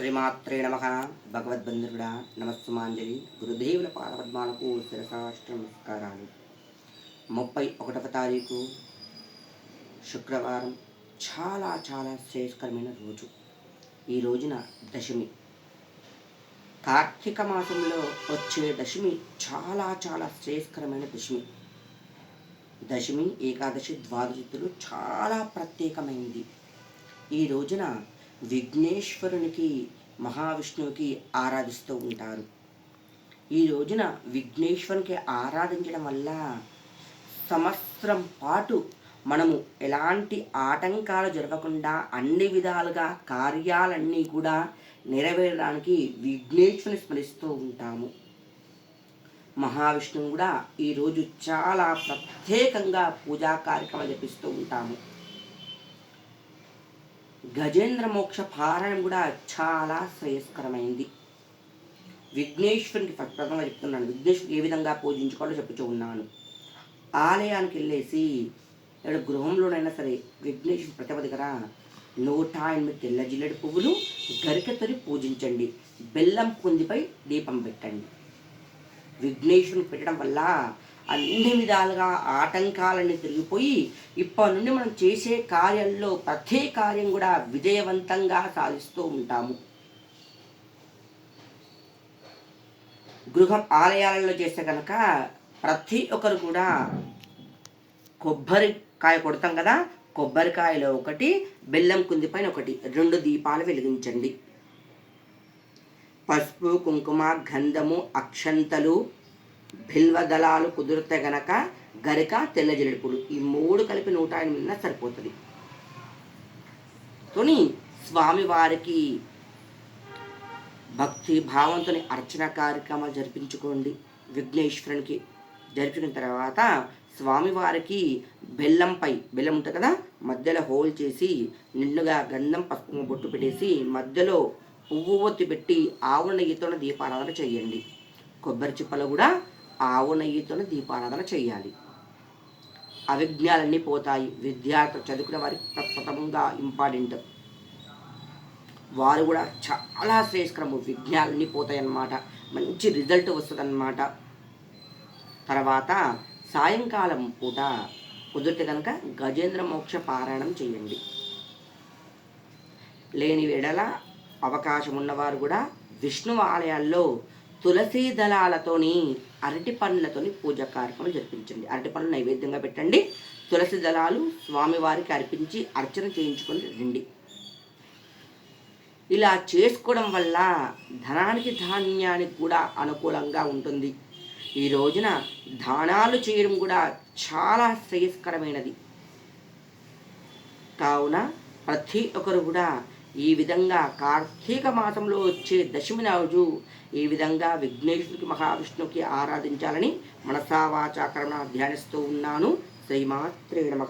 శ్రీమాత్రే నమ. భగవద్బంధుడా నమస్సుమాంజలి. గురుదేవుల పాదపద్మాలకు శిరసాష్ట నమస్కారాలు ముప్పై ఒకటవ తారీఖు శుక్రవారం చాలా చాలా శ్రేయస్కరమైన రోజు. ఈ రోజున దశమి. కార్తీక మాసంలో వచ్చే దశమి చాలా చాలా శ్రేయస్కరమైన దశమి. దశమి ఏకాదశి ద్వాదశితులు చాలా ప్రత్యేకమైంది. ఈ రోజున విఘ్నేశ్వరునికి మహావిష్ణువుకి ఆరాధిస్తూ ఉంటారు. ఈ రోజున విఘ్నేశ్వరునికి ఆరాధించడం వల్ల సంవత్సరం పాటు మనము ఎలాంటి ఆటంకాలు జరగకుండా అన్ని విధాలుగా కార్యాలన్నీ కూడా నెరవేరడానికి విఘ్నేశ్వరుని స్మరిస్తూ ఉంటాము. మహావిష్ణువు కూడా ఈరోజు చాలా ప్రత్యేకంగా పూజా కార్యక్రమాలు జరిపిస్తూ ఉంటాము. గజేంద్ర మోక్ష పారాయణం కూడా చాలా శ్రేయస్కరమైంది. విఘ్నేశ్వరునికి ఫస్ట్ ప్రథమంగా చెప్తున్నాను. విఘ్నేశ్వరుకి ఏ విధంగా పూజించుకోవాలో చెప్పుతూ ఉన్నాను. ఆలయానికి వెళ్ళేసి ఇక్కడ గృహంలోనైనా సరే విఘ్నేశ్వరుడు ప్రతిభ దగ్గర నూట ఎనిమిది తెల్ల జిల్లెడు పువ్వులు గరికతోని పూజించండి. బెల్లం కుందిపై దీపం పెట్టండి. విఘ్నేశ్వరుని పెట్టడం వల్ల అన్ని విధాలుగా ఆటంకాలన్నీ తిరిగిపోయి ఇప్పటి నుండి మనం చేసే కార్యంలో ప్రతి కార్యం కూడా విజయవంతంగా సాధిస్తూ ఉంటాము. గృహం ఆలయాలలో చేస్తే కనుక ప్రతి ఒక్కరు కూడా కొబ్బరికాయ కొడతాం కదా కొబ్బరికాయలో ఒకటి బెల్లం కుంది పైన ఒకటి రెండు దీపాలు వెలిగించండి. పసుపు కుంకుమ గంధము అక్షంతలు బిల్వ దళాలు కుదిరితే గనక గరిక తెల్ల జిలుపులు ఈ మూడు కలిపి నూట ఎనిమిదిన సరిపోతుంది. తోని స్వామివారికి భక్తి భావంతో అర్చన కార్యక్రమాలు జరిపించుకోండి. విఘ్నేశ్వరునికి జరిపిన తర్వాత స్వామివారికి బెల్లంపై బెల్లం ఉంటుంది కదా మధ్యలో హోల్ చేసి నిండుగా గంధం పసుపు బొట్టు పెట్టేసి మధ్యలో పువ్వు ఒత్తి పెట్టి ఆవుల నెయ్యితో దీపారాధన చేయండి. కొబ్బరి చిప్పలు కూడా ఆవు నెయ్యితో దీపారాధన చేయాలి. అవిజ్ఞాలన్నీ పోతాయి. విద్యార్థులు చదువుకునే వారికి ప్రథమంగా ఇంపార్టెంట్ వారు కూడా చాలా శ్రేయస్కరము. విజ్ఞాలన్నీ పోతాయి అన్నమాట మంచి రిజల్ట్ వస్తుందన్నమాట. తర్వాత సాయంకాలం పూట కుదిరితే కనుక గజేంద్ర మోక్ష పారాయణం చేయండి. లేని వెడల అవకాశం ఉన్నవారు కూడా విష్ణు ఆలయాల్లో తులసీ దళాలతోని అరటి పండ్లతోని పూజ కార్యక్రమం జరిపించండి. అరటి పండ్లు నైవేద్యంగా పెట్టండి. తులసి దళాలు స్వామివారికి అర్పించి అర్చన చేయించుకొని రండి ఇలా చేసుకోవడం వల్ల ధనానికి ధాన్యానికి కూడా అనుకూలంగా ఉంటుంది. ఈ రోజున దానాలు చేయడం కూడా చాలా శ్రేయస్కరమైనది. కావున ప్రతి ఒక్కరు కూడా ఈ విధంగా కార్తీక మాసంలో వచ్చే దశమి రోజు ఈ విధంగా విఘ్నేశ్వరుకి మహావిష్ణువుకి ఆరాధించాలని మనసావాచాకరణ ధ్యానిస్తూ ఉన్నాను. శ్రీమాత్రే నమ.